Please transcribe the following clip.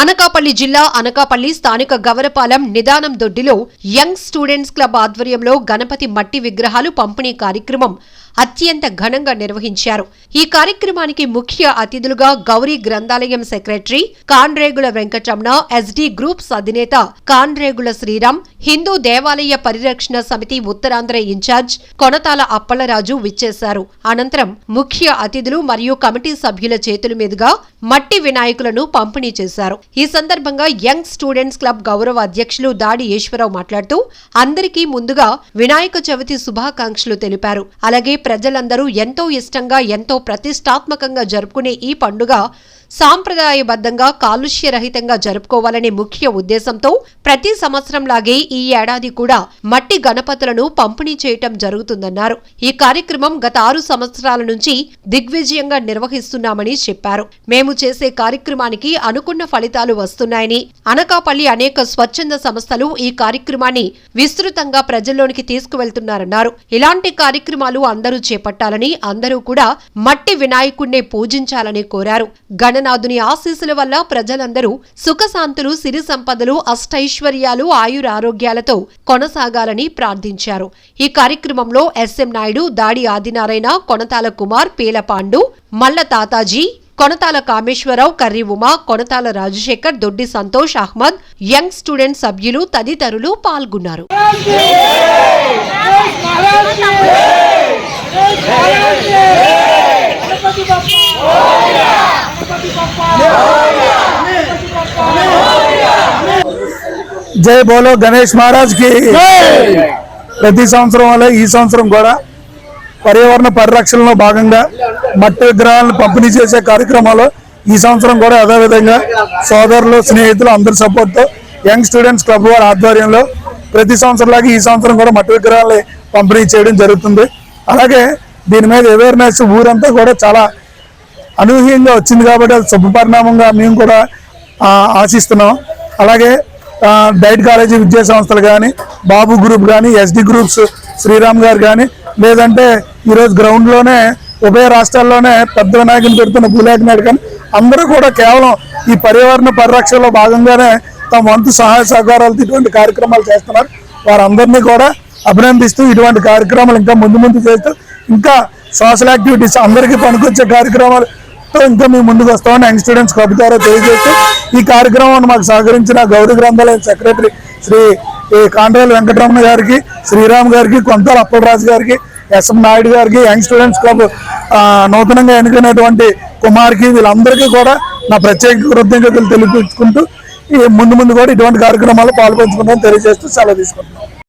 అనకాపల్లి జిల్లా అనకాపల్లి స్థానిక గవరపాలెం నిదానం దొడ్డిలో యంగ్ స్టూడెంట్స్ క్లబ్ ఆధ్వర్యంలో గణపతి మట్టి విగ్రహాలు పంపిణీ కార్యక్రమం అత్యంత ఘనంగా నిర్వహించారు. ఈ కార్యక్రమానికి ముఖ్య అతిథులుగా గౌరీ గ్రంథాలయం secretary Kanregula Venkataramana SD groups అధినేత కాన్రేగుల శ్రీరామ్ హిందూ దేవాలయ పరిరక్షణ సమితి ఉత్తరాంధ్ర ఇన్ఛార్జ్ కొనతాల అప్పలరాజు విచ్చేశారు. అనంతరం ముఖ్య అతిథులు మరియు కమిటీ సభ్యుల చేతుల మీదుగా మట్టి వినాయకులను పంపిణీ చేశారు. ఈ సందర్భంగా యంగ్ స్టూడెంట్స్ క్లబ్ గౌరవ అధ్యక్షులు దాడి ఈశ్వరరావు మాట్లాడుతూ అందరికీ ముందుగా వినాయక చవితి శుభాకాంక్షలు తెలిపారు. అలాగే ప్రజలందరూ ఎంతో ఇష్టంగా ఎంతో ప్రతిష్టాత్మకంగా జరుపుకునే ఈ పండుగ సాంప్రదాయబద్ధంగా కాలుష్యరహితంగా జరుపుకోవాలనే ముఖ్య ఉద్దేశంతో ప్రతి సంవత్సరంలాగే ఈ ఏడాది కూడా మట్టి గణపతులను పంపిణీ చేయటం జరుగుతుందన్నారు. ఈ కార్యక్రమం గత ఆరు సంవత్సరాల నుంచి దిగ్విజయంగా నిర్వహిస్తున్నామని చెప్పారు. మేము చేసే కార్యక్రమానికి అనుకున్న ఫలితాలు వస్తున్నాయని అనకాపల్లి అనేక స్వచ్ఛంద సంస్థలు ఈ కార్యక్రమాన్ని విస్తృతంగా ప్రజల్లోనికి తీసుకువెళ్తున్నారన్నారు. ఇలాంటి కార్యక్రమాలు అందరూ చేపట్టాలని అందరూ కూడా మట్టి వినాయకుణ్ణే పూజించాలని కోరారు. గణనాథుని ఆశీస్సుల వల్ల ప్రజలందరూ సుఖశాంతులు సిరి సంపదలు అష్టైశ్వర్యాలు ఆయురారోగ్యాలతో కొనసాగాలని ప్రార్థించారు. ఈ కార్యక్రమంలో ఎస్ఎం నాయుడు దాడి ఆదినారాయణ కొనతాల కుమార్ పీలపాండు మల్ల తాతాజీ కొనతాల కామేశ్వరరావు కర్రి ఉమా కొనతాల రాజశేఖర్ దొడ్డి సంతోష్ అహ్మద్ యంగ్ స్టూడెంట్ సభ్యులు తదితరులు పాల్గొన్నారు. జై బోలో గణేష్ మహారాజ్కి. ప్రతి సంవత్సరం వల్ల ఈ సంవత్సరం కూడా పర్యావరణ పరిరక్షణలో భాగంగా మట్టి విగ్రహాలను పంపిణీ చేసే కార్యక్రమాలు ఈ సంవత్సరం కూడా అదేవిధంగా సోదరులు స్నేహితులు అందరి సపోర్ట్తో యంగ్ స్టూడెంట్స్ క్లబ్ వారి ఆధ్వర్యంలో ప్రతి సంవత్సరంలాగా ఈ సంవత్సరం కూడా మట్టి విగ్రహాలు పంపిణీ చేయడం జరుగుతుంది. అలాగే దీని మీద అవేర్నెస్ ఊరంతా కూడా చాలా అనూహ్యంగా వచ్చింది కాబట్టి అది శుభ పరిణామంగా మేము కూడా ఆశిస్తున్నాం. అలాగే డైట్ కాలేజీ విద్యా సంస్థలు కానీ బాబు గ్రూప్ కానీ ఎస్డి గ్రూప్స్ శ్రీరామ్ గారు కానీ లేదంటే ఈరోజు గ్రౌండ్లోనే ఉభయ రాష్ట్రాల్లోనే పెద్ద వినాయకుని పెడుతున్న భూలేఖ నాయుడు కానీ అందరూ కూడా కేవలం ఈ పర్యావరణ పరిరక్షణలో భాగంగానే తమ వంతు సహాయ సహకారాలతో ఇటువంటి కార్యక్రమాలు చేస్తున్నారు. వారందరినీ కూడా అభినందిస్తూ ఇటువంటి కార్యక్రమాలు ఇంకా ముందు ముందు చేస్తూ ఇంకా సోషల్ యాక్టివిటీస్ అందరికీ పనికొచ్చే కార్యక్రమాలు ఇంకా మేము ముందుకు వస్తామని యంగ్ స్టూడెంట్స్ క్లబ్ ద్వారా తెలియజేస్తూ ఈ కార్యక్రమాన్ని మాకు సహకరించిన గౌరవ గ్రంథాలయం సెక్రటరీ శ్రీ ఏ కాండ్రాల వెంకటరమణ గారికి శ్రీరామ్ గారికి కొంతాల అప్పలరాజు గారికి ఎస్ఎం నాయుడు గారికి యంగ్ స్టూడెంట్స్ క్లబ్ నూతనంగా ఎన్నుకునేటువంటి కుమార్కి వీళ్ళందరికీ కూడా నా ప్రత్యేక కృతజ్ఞతలు తెలిపించుకుంటూ ఈ ముందు ముందు కూడా ఇటువంటి కార్యక్రమాల్లో పాల్పంచుకుంటామని తెలియజేస్తూ సెలవు తీసుకుంటున్నాం.